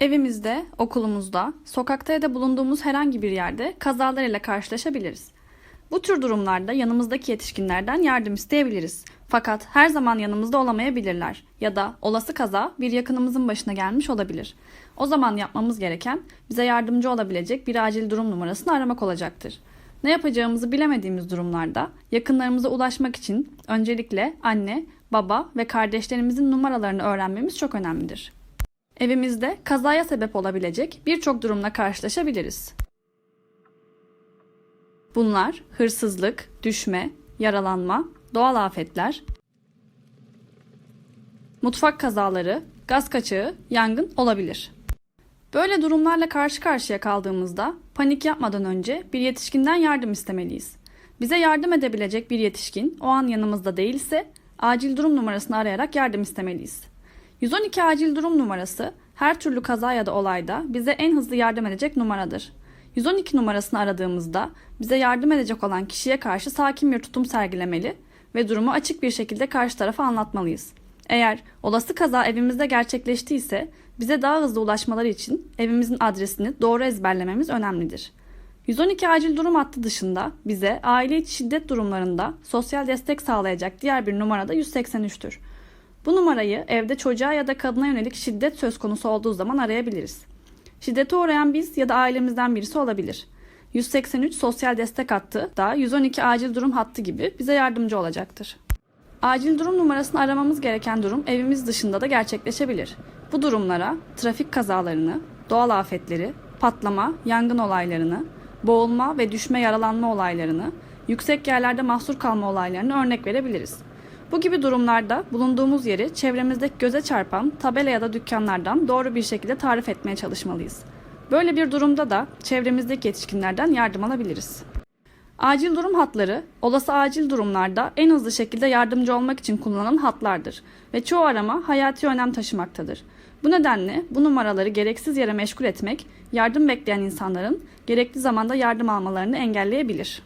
Evimizde, okulumuzda, sokakta ya da bulunduğumuz herhangi bir yerde kazalarıyla karşılaşabiliriz. Bu tür durumlarda yanımızdaki yetişkinlerden yardım isteyebiliriz. Fakat her zaman yanımızda olamayabilirler ya da olası kaza bir yakınımızın başına gelmiş olabilir. O zaman yapmamız gereken bize yardımcı olabilecek bir acil durum numarasını aramak olacaktır. Ne yapacağımızı bilemediğimiz durumlarda yakınlarımıza ulaşmak için öncelikle anne, baba ve kardeşlerimizin numaralarını öğrenmemiz çok önemlidir. Evimizde kazaya sebep olabilecek birçok durumla karşılaşabiliriz. Bunlar hırsızlık, düşme, yaralanma, doğal afetler, mutfak kazaları, gaz kaçağı, yangın olabilir. Böyle durumlarla karşı karşıya kaldığımızda panik yapmadan önce bir yetişkinden yardım istemeliyiz. Bize yardım edebilecek bir yetişkin o an yanımızda değilse acil durum numarasını arayarak yardım istemeliyiz. 112 acil durum numarası her türlü kaza ya da olayda bize en hızlı yardım edecek numaradır. 112 numarasını aradığımızda bize yardım edecek olan kişiye karşı sakin bir tutum sergilemeli ve durumu açık bir şekilde karşı tarafa anlatmalıyız. Eğer olası kaza evimizde gerçekleştiyse bize daha hızlı ulaşmaları için evimizin adresini doğru ezberlememiz önemlidir. 112 acil durum hattı dışında bize aile içi şiddet durumlarında sosyal destek sağlayacak diğer bir numara da 183'tür. Bu numarayı evde çocuğa ya da kadına yönelik şiddet söz konusu olduğu zaman arayabiliriz. Şiddete uğrayan biz ya da ailemizden birisi olabilir. 183 sosyal destek hattı da 112 acil durum hattı gibi bize yardımcı olacaktır. Acil durum numarasını aramamız gereken durum evimiz dışında da gerçekleşebilir. Bu durumlara trafik kazalarını, doğal afetleri, patlama, yangın olaylarını, boğulma ve düşme yaralanma olaylarını, yüksek yerlerde mahsur kalma olaylarını örnek verebiliriz. Bu gibi durumlarda bulunduğumuz yeri çevremizdeki göze çarpan tabela ya da dükkanlardan doğru bir şekilde tarif etmeye çalışmalıyız. Böyle bir durumda da çevremizdeki yetişkinlerden yardım alabiliriz. Acil durum hatları, olası acil durumlarda en hızlı şekilde yardımcı olmak için kullanılan hatlardır ve çoğu arama hayati önem taşımaktadır. Bu nedenle bu numaraları gereksiz yere meşgul etmek, yardım bekleyen insanların gerekli zamanda yardım almalarını engelleyebilir.